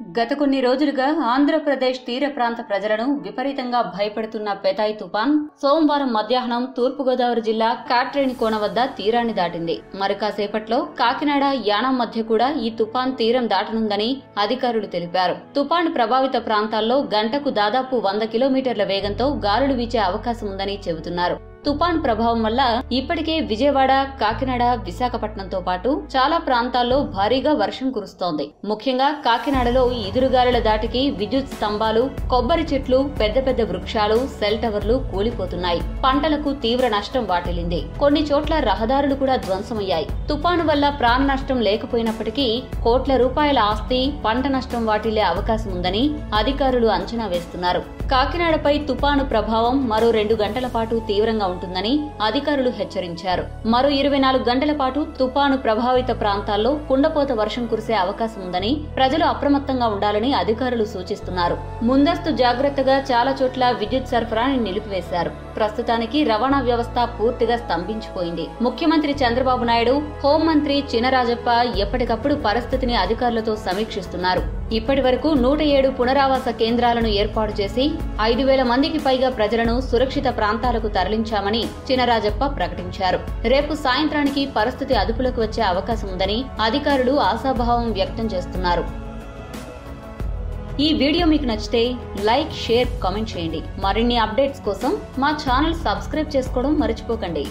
గత కొన్ని రోజులుగా ఆంధ్రప్రదేశ్ తీర ప్రాంత ప్రజలను విపరీతంగా భయపెడుతున్న పెతాయ్ తుపాన్ సోమవారం మధ్యాహ్నం తూర్పుగోదావరి జిల్లా కాట్రేనికోన వద్ద తీరాన్ని దాటింది. మరి కాసేపట్లో కాకినాడ యానం మధ్య కూడా ఈ తుపాన్ తీరం దాటనుందని అధికారులు తెలిపారు. తుపాన్ ప్రభావిత ప్రాంతాల్లో గంటకు దాదాపు వంద కిలోమీటర్ల వేగంతో గాలులు వీచే అవకాశం ఉందని చెబుతున్నారు. తుపాన్ ప్రభావం వల్ల ఇప్పటికే విజయవాడ కాకినాడ విశాఖపట్నంతో పాటు చాలా ప్రాంతాల్లో భారీగా వర్షం కురుస్తోంది. ముఖ్యంగా కాకినాడలో ఎదురుగాలుల దాటికి విద్యుత్ స్తంభాలు కొబ్బరి చెట్లు పెద్ద పెద్ద వృక్షాలు సెల్ టవర్లు కూలిపోతున్నాయి. పంటలకు తీవ్ర నష్టం వాటిల్లింది. కొన్ని చోట్ల రహదారులు కూడా ధ్వంసమయ్యాయి. తుపాను వల్ల ప్రాణ నష్టం లేకపోయినప్పటికీ కోట్ల రూపాయల ఆస్తి పంట నష్టం వాటిల్లే అవకాశం ఉందని అధికారులు అంచనా వేస్తున్నారు. కాకినాడపై తుపాను ప్రభావం మరో రెండు గంటల పాటు తీవ్రంగా ఉంటుందని అధికారులు హెచ్చరించారు. మరో ఇరవై నాలుగు గంటల పాటు తుపాను ప్రభావిత ప్రాంతాల్లో కుండపోత వర్షం కురిసే అవకాశం ఉందని ప్రజలు అప్రమత్తంగా ఉండాలని అధికారులు సూచిస్తున్నారు. ముందస్తు జాగ్రత్తగా చాలా చోట్ల విద్యుత్ సరఫరాని నిలిపివేశారు. ప్రస్తుతానికి రవాణా వ్యవస్థ పూర్తిగా స్తంభించిపోయింది. ముఖ్యమంత్రి చంద్రబాబు నాయుడు హోంమంత్రి చినరాజప్ప ఎప్పటికప్పుడు పరిస్థితిని అధికారులతో సమీక్షిస్తున్నారు. ఇప్పటి వరకు నూట ఏడు పునరావాస కేంద్రాలను ఏర్పాటు చేసి ఐదు వేల మందికి పైగా ప్రజలను సురక్షిత ప్రాంతాలకు తరలించామని చినరాజప్ప ప్రకటించారు. రేపు సాయంత్రానికి పరిస్థితి అదుపులోకి వచ్చే అవకాశం ఉందని అధికారులు ఆశాభావం వ్యక్తం చేస్తున్నారు. ఈ వీడియో మీకు నచ్చితే లైక్ షేర్ కామెంట్ చేయండి. మరిన్ని అప్డేట్స్ కోసం మా ఛానల్ సబ్స్క్రైబ్ చేసుకోవడం మర్చిపోకండి.